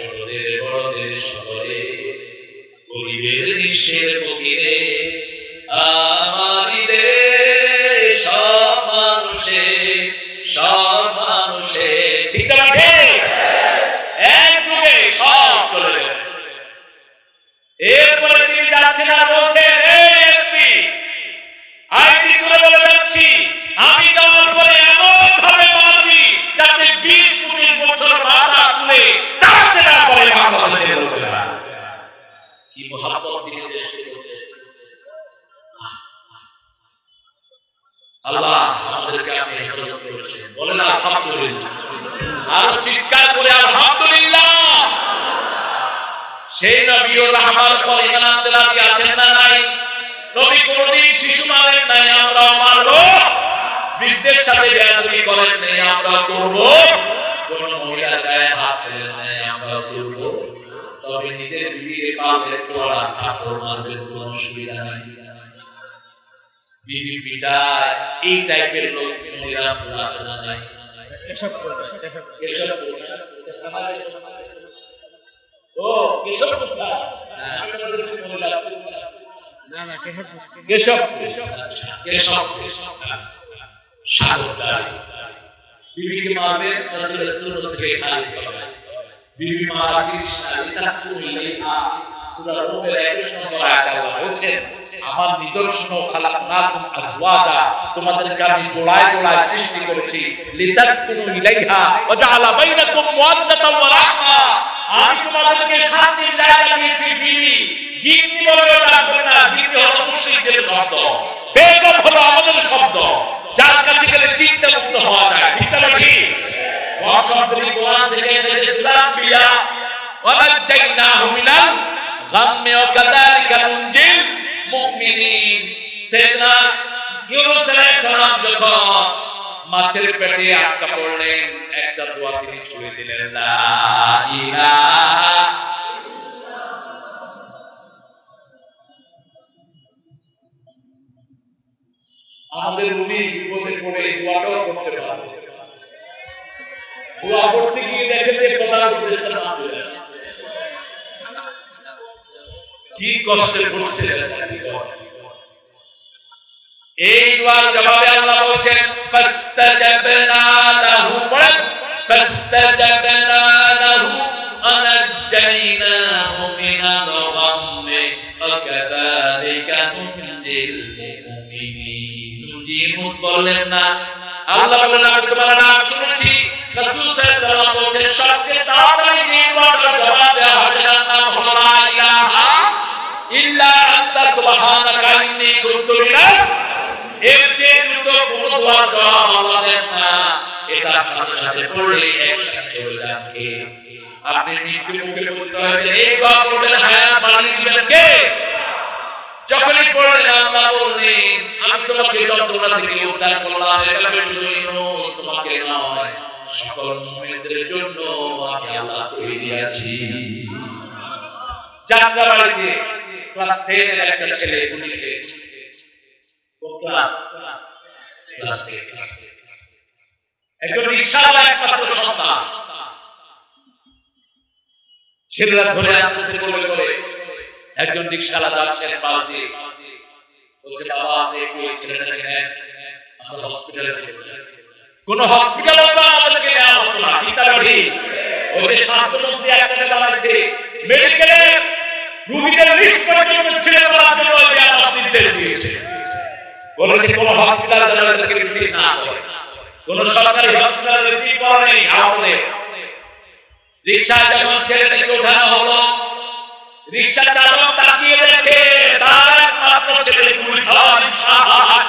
ছোটদের বড়দের সকলে গরিবের নিঃস্বের ফকিরে বাংলাদেশের লোকেরা কি মহাব্বত দিয়ে দেশকে আল্লাহ আমাদেরকে আপনি হেফাজত করেছেন বলেন আলহামদুলিল্লাহ। আরও চিৎকার করে আলহামদুলিল্লাহ সেই নবীও রহমান পর ইমান আনতে আছেন না নাই নবী কোনদিন শিশু মারেন নাই আমরা মারবো বৃদ্ধের সাথে বেয়াদবি করেন নাই আমরা করব কোন মহিলার গায়ে হাত তবে নিজের বিবির পালে চড়া ঠাকুর মারবেন কোন অসুবিধা নাই। বিবি পিটায় এই টাইপের লোক মহিলা আছে নাই? এসব করবে এসব করবে। ও আমি না না কেসব কেশব কেশব সাগর বিবিকে মারবে রাসূলের সুন্নাত থেকে খালি চলে বিবি মারা কৃষ্ণ ইতাসকুল ইলাইহা সূরা রূমের 21 নম্বর আয়াত আল্লাহ বলছেন আমার নিদর্শন খালাকনাকুম আজওয়াজা তোমাদেরকে আমি জোড়ায় জোড়ায় সৃষ্টি করেছি লিতাসকুনু ইলাইহা ওয়া জাআলা বাইনাকুম মুওয়াদ্দাতান ওয়া রাহমা আমি তোমাদেরকে শান্তির জায়গা দিয়েছি বিবি গিন্নি বলে ডাকবে না গিন্নি হলো মুশরিকদের শব্দ যার কাছে গেলে চিন্তা মুক্ত হওয়া যায় ঠিক ওয়াক শব্দটি কোরআন থেকে এসেছে ইসলাম বিয়া। ওয়ানাজ্জাইনাহু মিনাল গাম্মি ওয়া কাযালিকা নুনজিল মুমিনিন। সেনা ইউনূস আলাইহিস সালাম যখন মাছের পেটে আটকা পড়লেন একটা দোয়া তিনি ছুঁয়ে দিলেন, লা ইলাহা আমাদের রুমি বিপদে পড়ে এই দোয়াটাও করতে পারবে। দোয়া করতে গিয়ে দেখে যে উপদেষ্টা নাম কি কষ্টে পড়ছিলেন এই দোয়ার জবাবে আল্লাহ বলছেন, ফাস্তাজাবনা লাহু ফাস্তাজাবনা লাহু মিনাল গাম্মি ওয়া কাযালিকা নুনজিল মুমিনিন নুজিমুস বললেন আল্লাহ বললেন, আমি তোমার নাম শুনেছি। রাসূল সাল্লাল্লাহু আলাইহি সবচেয়ে তাড়াতাড়ি তিন জবাব দেওয়া হয় যার নাম ইলাহা ইল্লা আনতা সুবহানাকা ইন্নী কুনতু মিনাস এর চেয়ে দ্রুত কোন দোয়ার জবাব আল্লাহ দেন না এটা সাথে সাথে পড়লে একসাথে চলে যান আপনি মৃত্যু মুখে পতিত হয়েছে এই দোয়া পড়লে হায়াত বাড়িয়ে দিবেন কে যখনই পড়লেন আল্লাহ বললেন আমি তোমাকে যন্ত্রণা থেকে উদ্ধার করলাম এভাবে শুধু তোমাকে নয় সকল মুমিনদের জন্য আমি আল্লাহ তৈরি আছি যাত্রা বাড়িতে ক্লাস 10 এর একটা ছেলে পুলিশ কোন ক্লাস ক্লাস 10 একজন রিক্সাওয়ালা একমাত্র সন্তান। ছেলেরা ধরে আনতেছে বলে করে একজন রিক্সাওয়ালা যাচ্ছেন পাশ দিয়ে বলছে, বাবা, আপনি ওই ছেলেটাকে নেন। আমরা হসপিটালে কোন হসপিটালে আমাদেরকে নেওয়া হতো না। ওই স্বাস্থ্যমন্ত্রী একটা বানাইছে মেডিকেলে রোগীদের লিস্ট জন্য আলাপ নির্দেশ দিয়েছে। বলেছে কোন হসপিটাল রিসিভ না করে। কোন সরকারি হসপিটাল রিসিভ করে নেই আমাদের রিক্সা যখন ছেলেটাকে ওঠানো হলো, রিক্সা চালক তাকিয়ে দেখে, তার একমাত্র ছেলে পুলিশ সাহায্য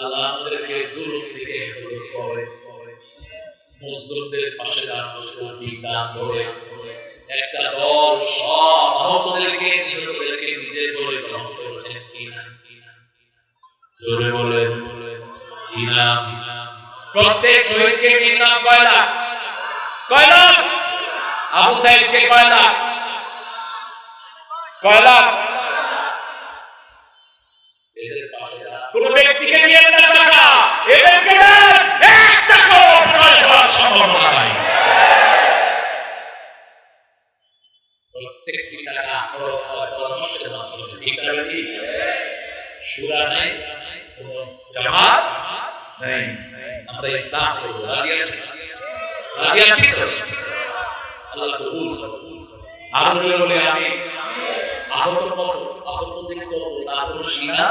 আল্লাহ আমাদেরকে জুলুম থেকে হেফাজত করে। মজদুরদের পাশে দাঁড়ানোর করে। একটা দল সব আহতদেরকে, নিহতদেরকে নিজের করে গ্রহণ করেছেন কিনা? জোরে বলেন, কিনা? প্রত্যেক শহীদকে কি নাম কয় লাখ? আবু সাইদকে কয় লাখ? ঠিক না ঠিক সুরা নাই? কোন জামাত? নাই। আমরা ইসলাম করব রাজি আছি রাজি আছি তো? আল্লাহ কবুল। আরও জোরে বলে আমি আহত কত? আহত দিন কত? তারপর সিনা?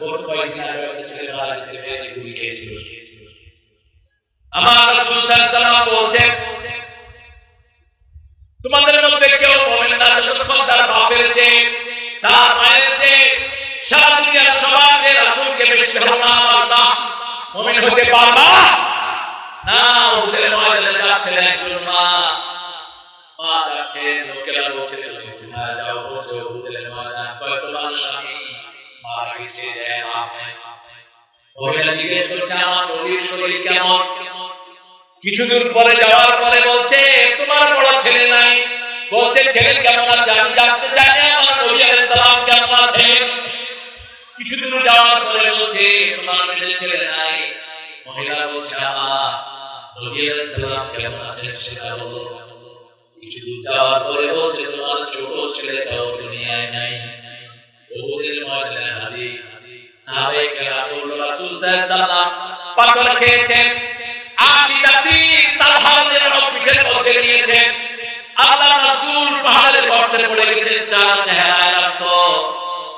গত কয়েকদিন আগে আমাদের ছেলে মারা গেছে মেয়েদের গুলি খেয়েছিল। আমার রাসূল সাল্লাল্লাহু আলাইহি তোমাদের মধ্যে কেউ বলেন না যতক্ষণ তার বাপের চেয়ে তার মায়ের সারা দুনিয়ার সমাজে রাসূলকে বেশি ধারণা পারবা মুমিন হতে পারবা? না ওদের ময়দানে যাচ্ছেন একজন মা। মা যাচ্ছে লোকেরা বলছে তুমি যাও বলছে ওদের ময়দান। কয় তোমার স্বামী মারা গেছে, দেয় আপনি মহিলা জিজ্ঞেস করছে, আমার নবীর শরীর কেমন? কিছু দূর পরে যাওয়ার পরে বলছে, তোমার বড় ছেলে নাই। বলছে, ছেলে কেমন আছে? আমি জানতে চাই কেমন আছে কিছু দূর যাওয়ার পরে বলছে তোমার মেয়ে ছেলে নাই মহিলা বলছে আমার নবী আলাইহিস সালাম কেমন আছেন সেটা বলো। কিছু দূর যাওয়ার পরে বলছে তোমার ছোট ছেলেটাও দুনিয়ায় নাই। ওদের ময়দানে হাজির। সাহাবায়ে কেরাম রাসূল সাল্লাল্লাহু পাথর খেয়েছেন তীর তার হাতের পিঠের মধ্যে নিয়েছেন। আল্লাহ রাসূল পাহাড়ের গর্তে পড়ে গেছেন, চার রক্ত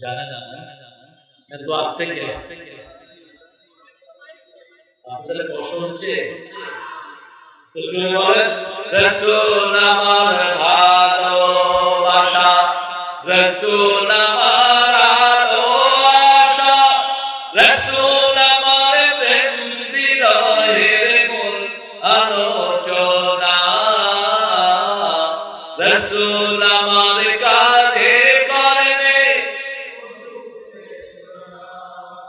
জানে না। এত আসতে কে আপনাদের প্রশ্ন হচ্ছে তো জোরে বলেন রসুল আমার ভালোবাসা রসুল